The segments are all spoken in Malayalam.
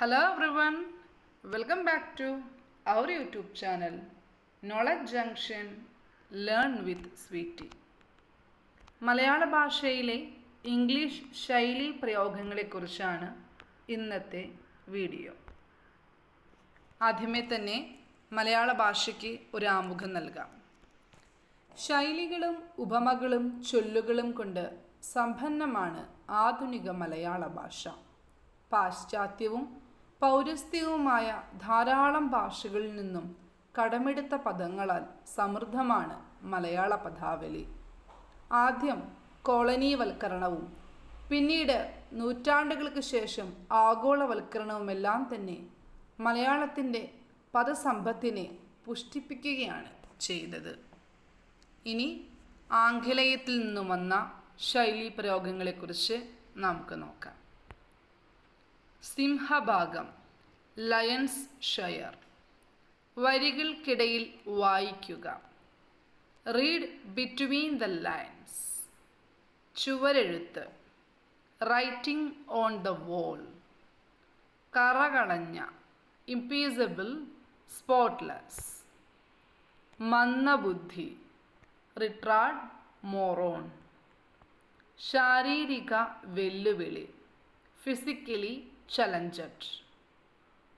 Hello everyone welcome back to our YouTube channel knowledge junction learn with Sweety മലയാള ഭാഷയിലെ ഇംഗ്ലീഷ് ശൈലി പ്രയോഗങ്ങളെക്കുറിച്ചാണ് ഇന്നത്തെ വീഡിയോ. ആദ്യമേ തന്നെ മലയാള ഭാഷയ്ക്ക് ഒരു ആമുഖം നൽകാം. ശൈലികളും ഉപമകളും ചൊല്ലുകളും കൊണ്ട് സമ്പന്നമാണ് ആധുനിക മലയാള ഭാഷ. പാശ്ചാത്യവും പൗരസ്ത്യവുമായ ധാരാളം ഭാഷകളിൽ നിന്നും കടമെടുത്ത പദങ്ങളാൽ സമൃദ്ധമാണ് മലയാള പദാവലി. ആദ്യം കോളനിവൽക്കരണവും പിന്നീട് നൂറ്റാണ്ടുകൾക്ക് ശേഷം ആഗോളവൽക്കരണവുമെല്ലാം തന്നെ മലയാളത്തിന്റെ പദസമ്പത്തിനെ പുഷ്ടിപ്പിക്കുകയാണ് ചെയ്തത്. ഇനി ആംഗലേയത്തിൽ നിന്നും വന്ന ശൈലി പ്രയോഗങ്ങളെക്കുറിച്ച് നമുക്ക് നോക്കാം. സിംഹഭാഗം ലയൺസ് ഷയർ. വരികൾക്കിടയിൽ വായിക്കുക. റീഡ് ബിറ്റ്വീൻ ദ ലൈൻസ് ചുവരെഴുത്ത്. റൈറ്റിംഗ് ഓൺ ദ വോൾ കറകളഞ്ഞ. ഇംപീസബിൾ സ്പോട്ട്ലെസ് മന്ദബുദ്ധി റിട്രാഡ് മോറോൺ ശാരീരിക വെല്ലുവിളി. ഫിസിക്കലി ചലഞ്ചഡ്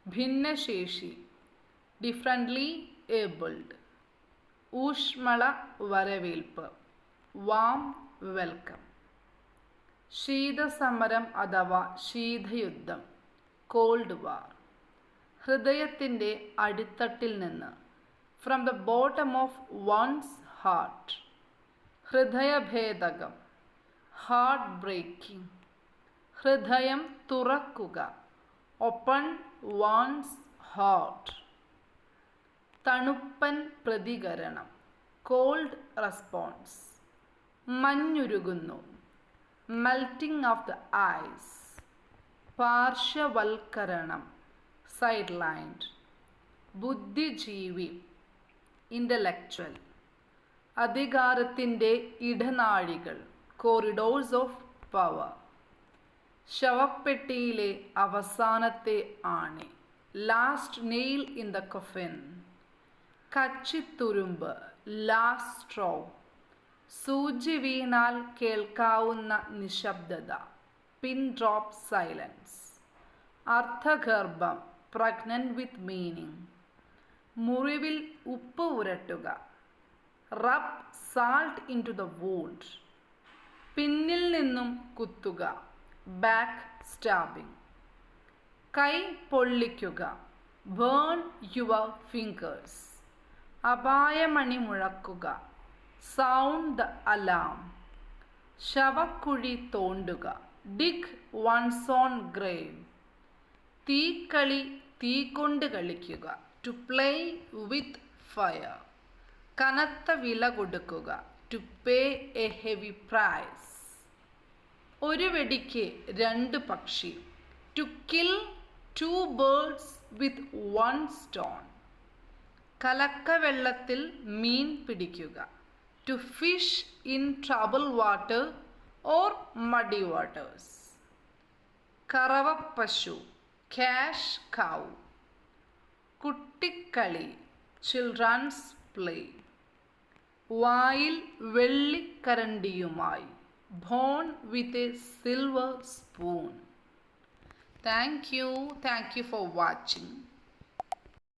ഭിന്നശേഷി ഡിഫറന്റ്ലി ഏബിൾഡ് ഊഷ്മള വരവേൽപ്പ് വാം വെൽക്കം ശീതസമരം അഥവാ ശീതയുദ്ധം കോൾഡ് വാർ ഹൃദയത്തിന്റെ അടിത്തട്ടിൽ നിന്ന് from the bottom of one's heart ഹൃദയഭേദകം heart breaking ഹൃദയം തുറക്കുക. ഒപ്പൺ വാൺസ് ഹാർട്ട് തണുപ്പൻ പ്രതികരണം. കോൾഡ് റെസ്പോൺസ് മഞ്ഞുരുകുന്നു. മെൽറ്റിംഗ് ഓഫ് ദ ഐസ് പാർശ്വവൽക്കരണം. സൈഡ് ലൈൻഡ് ബുദ്ധിജീവി. ഇന്റലക്ച്വൽ അധികാരത്തിന്റെ ഇടനാഴികൾ. കോറിഡോഴ്സ് ഓഫ് പവർ ശവപ്പെട്ടിയിലെ അവസാനത്തെ ആണി. Last nail in the coffin കച്ചിത്തുരുമ്പ്. Last straw സൂചി വീണാൽ കേൾക്കാവുന്ന നിശബ്ദത. പിൻ ഡ്രോപ്പ് സൈലൻസ് അർത്ഥഗർഭം. പ്രഗ്നന്റ് വിത്ത് മീനിങ് മുറിവിൽ ഉപ്പ് ഉരട്ടുക. Rub salt into the wound പിന്നിൽ നിന്നും കുത്തുക. ബാക്ക് സ്റ്റാബിംഗ് കൈ പൊള്ളിക്കുക. ബേൺ യുവർ ഫിംഗേഴ്സ് അപായമണി മുഴക്കുക. സൗണ്ട് അലാം ശവക്കുഴി തോണ്ടുക. ഡിഗ് വൺസ് ഓൺ ഗ്രേവ് തീക്കളി തീ കൊണ്ട് കളിക്കുക. ടു പ്ലേ വിത്ത് ഫയർ കനത്ത വില കൊടുക്കുക. To pay a heavy price ഒരു വെടിക്ക് രണ്ട് പക്ഷി. To kill two birds with one stone കലക്ക വെള്ളത്തിൽ മീൻ പിടിക്കുക. To fish in trouble water or muddy waters കറവപ്പശു cash cow കുട്ടിക്കളി ചിൽഡ്രൻസ് പ്ലേ വായിൽ വെള്ളിക്കരണ്ടിയുമായി. born with a silver spoon. Thank you. Thank you for watching.